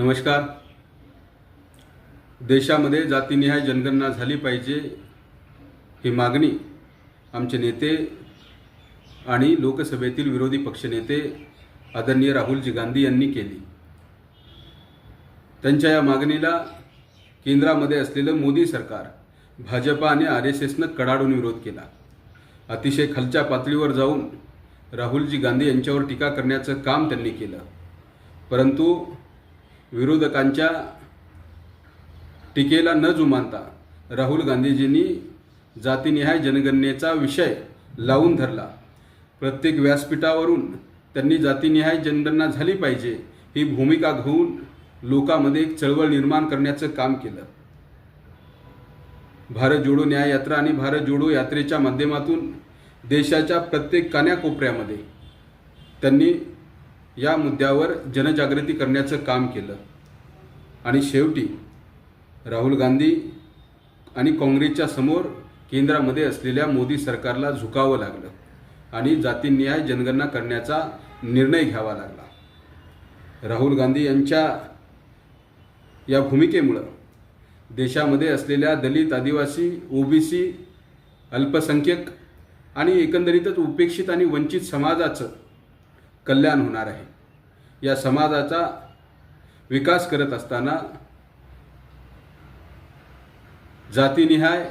नमस्कार. देशामध्ये जातीनिहाय जनगणना झाली पाहिजे ही मागणी आमचे नेते आणि लोकसभेतील विरोधी पक्षनेते आदरणीय राहुलजी गांधी यांनी केली. त्यांच्या या मागणीला केंद्रामध्ये असलेलं मोदी सरकार भाजपा आणि आर एस एसनं कडाडून विरोध केला. अतिशय खालच्या पातळीवर जाऊन राहुलजी गांधी यांच्यावर टीका करण्याचं काम त्यांनी केलं. परंतु विरोधकांच्या टीकेला न जुमानता राहुल गांधीजींनी जातीनिहाय जनगणनेचा विषय लावून धरला. प्रत्येक व्यासपीठावरून त्यांनी जातीनिहाय जनगणना झाली पाहिजे ही भूमिका घेऊन लोकांमध्ये एक चळवळ निर्माण करण्याचं काम केलं. भारत जोडो न्याय यात्रा आणि भारत जोडो यात्रेच्या माध्यमातून देशाच्या प्रत्येक कान्याकोपऱ्यामध्ये त्यांनी या मुद्द्यावर जनजागृती करण्याचं काम केलं. आणि शेवटी राहुल गांधी आणि काँग्रेसच्या समोर केंद्रामध्ये असलेल्या मोदी सरकारला झुकावं लागलं आणि जातीन्याय जनगणना करण्याचा निर्णय घ्यावा लागला. राहुल गांधी यांच्या या भूमिकेमुळं देशामध्ये असलेल्या दलित आदिवासी ओबीसी अल्पसंख्यक आणि एकंदरीतच उपेक्षित आणि वंचित समाजाचं कल्याण होणार आहे. या समाजाचा विकास करत असताना जातीनिहाय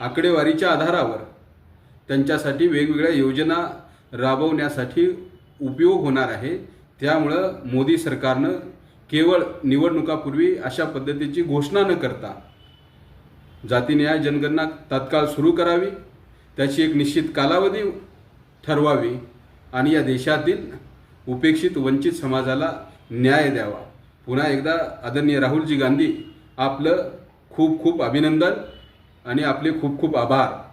आकडेवारीच्या आधारावर त्यांच्यासाठी वेगवेगळ्या योजना राबवण्यासाठी उपयोग होणार आहे. त्यामुळं मोदी सरकारनं केवळ निवडणुकापूर्वी अशा पद्धतीची घोषणा न करता जातीनिहाय जनगणना तात्काळ सुरू करावी. त्याची एक निश्चित कालावधी ठरवावी. आणि या देशातील उपेक्षित वंचित समाजाला न्याय द्यावा. पुन्हा एकदा आदरणीय राहुलजी गांधी आपलं खूप खूप अभिनंदन आणि आपले खूप खूप आभार.